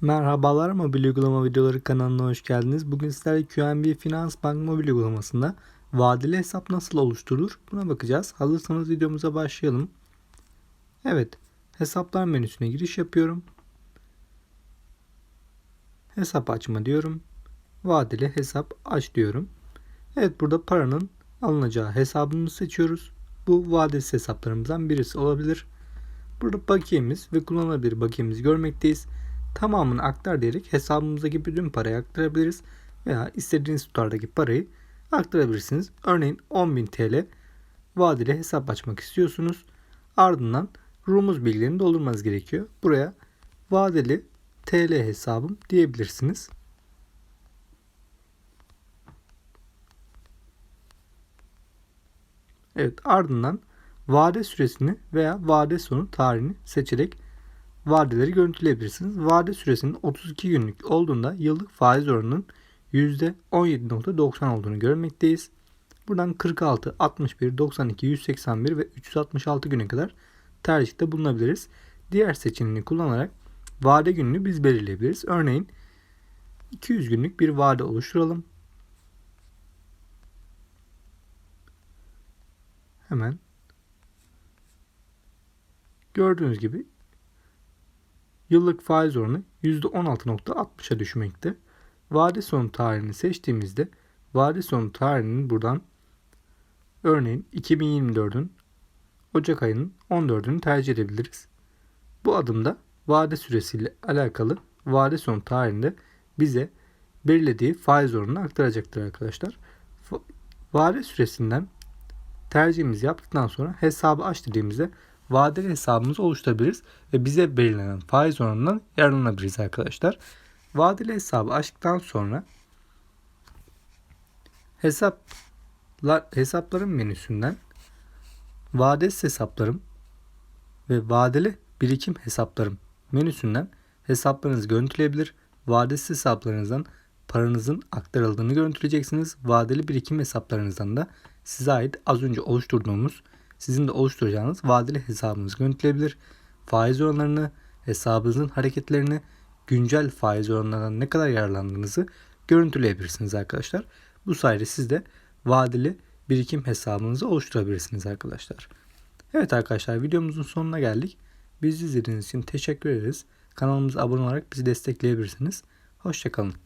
Merhabalar mobil uygulama videoları kanalına hoş geldiniz. Bugün sizlerle QNB Finans Bank mobil uygulamasında vadeli hesap nasıl oluşturulur buna bakacağız. Hazırsanız videomuza başlayalım. Evet hesaplar menüsüne giriş yapıyorum. Hesap açma diyorum. Vadeli hesap aç diyorum. Evet burada paranın alınacağı hesabımızı seçiyoruz. Bu vadesiz hesaplarımızdan birisi olabilir. Burada bakiyemiz ve kullanılabilir bakiyemizi görmekteyiz tamamını aktar diyerek hesabımızdaki bütün parayı aktarabiliriz veya istediğiniz tutardaki parayı aktarabilirsiniz. Örneğin 10.000 TL vadeli hesap açmak istiyorsunuz. Ardından rumuz bilgilerini doldurmanız gerekiyor. Buraya vadeli TL hesabım diyebilirsiniz. Evet ardından vade süresini veya vade sonu tarihini seçerek vadeleri görüntüleyebilirsiniz. Vade süresinin 32 günlük olduğunda yıllık faiz oranının %17.90 olduğunu görmekteyiz. Buradan 46, 61, 92, 181 ve 366 güne kadar tercihte bulunabiliriz. Diğer seçeneğini kullanarak vade gününü biz belirleyebiliriz. Örneğin 200 günlük bir vade oluşturalım. Hemen gördüğünüz gibi yıllık faiz oranı %16.60'a düşmekte. Vade sonu tarihini seçtiğimizde vade sonu tarihinin buradan örneğin 2024'ün Ocak ayının 14'ünü tercih edebiliriz. Bu adımda vade süresiyle alakalı vade sonu tarihinde bize belirlediği faiz oranını aktaracaktır arkadaşlar. Vade süresinden tercihimizi yaptıktan sonra hesabı aç dediğimizde vadeli hesabımızı oluşturabiliriz ve bize belirlenen faiz oranından yararlanabiliriz arkadaşlar. Vadeli hesabı açtıktan sonra hesaplar hesapların menüsünden vadesiz hesaplarım ve vadeli birikim hesaplarım menüsünden hesaplarınızı görüntüleyebilir. Vadesiz hesaplarınızdan paranızın aktarıldığını görüntüleyeceksiniz. Vadeli birikim hesaplarınızdan da size ait az önce oluşturduğumuz sizin de oluşturacağınız vadeli hesabınızı görüntüleyebilir. Faiz oranlarını, hesabınızın hareketlerini, güncel faiz oranlarından ne kadar yararlandığınızı görüntüleyebilirsiniz arkadaşlar. Bu sayede siz de vadeli birikim hesabınızı oluşturabilirsiniz arkadaşlar. Evet arkadaşlar videomuzun sonuna geldik. Bizi izlediğiniz için teşekkür ederiz. Kanalımıza abone olarak bizi destekleyebilirsiniz. Hoşçakalın.